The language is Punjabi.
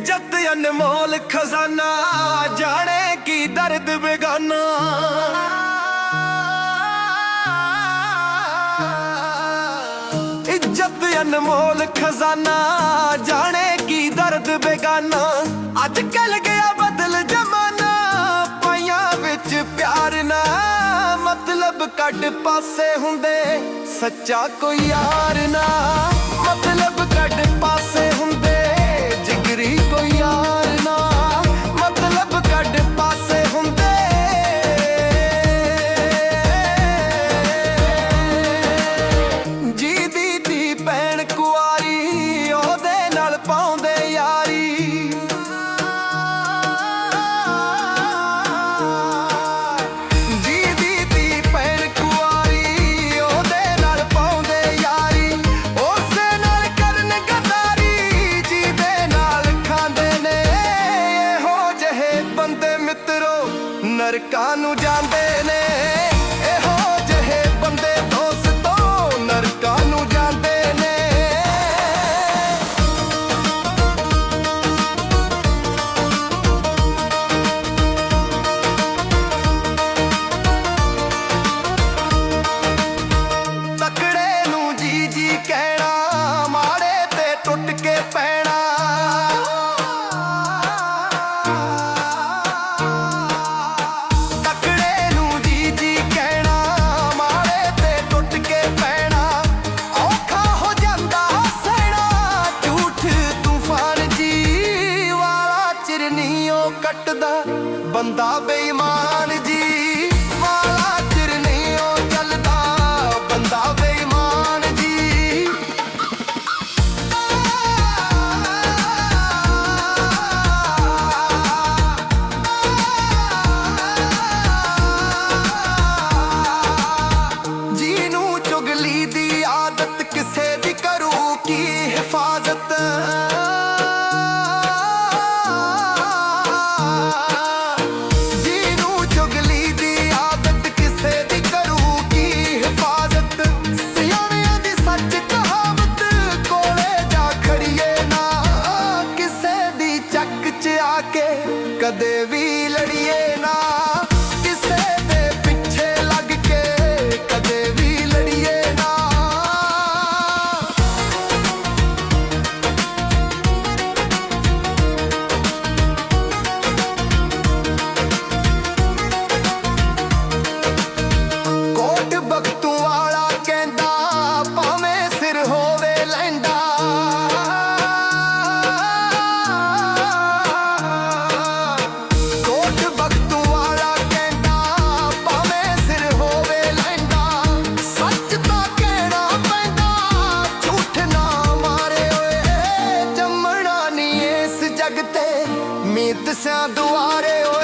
ਇੱਜ਼ਤ ਅਨਮੋਲ ਖਜ਼ਾਨਾ, ਜਾਣੇ ਕੀ ਦਰਦ ਬੇਗਾਨਾ। ਇੱਜ਼ਤ ਅਨਮੋਲ ਖਜ਼ਾਨਾ, ਜਾਣੇ ਕੀ ਦਰਦ ਬੇਗਾਨਾ। ਅੱਜ ਕੱਲ ਗਿਆ ਬਦਲ ਜਮਾਨਾ, ਪਾਈਆਂ ਵਿੱਚ ਪਿਆਰ ਨਾ। ਮਤਲਬ ਕੱਢ ਪਾਸੇ ਹੁੰਦੇ, ਸੱਚਾ ਕੋਈ ਯਾਰ ਨਾ। ਮਤਲਬ ਨਰਕਾਂ ਨੂੰ ਜਾਂਦੇ ਨੇ। ਨਹੀਂ ਉਹ ਕੱਟਦਾ। ਬੰਦਾ ਬੇਈਮਾਨ ਕਦੇ ਵੀ ਲੜੀਏ। ਉਮੀਦ ਸਿਆ ਦੁਆਰੇ ਓ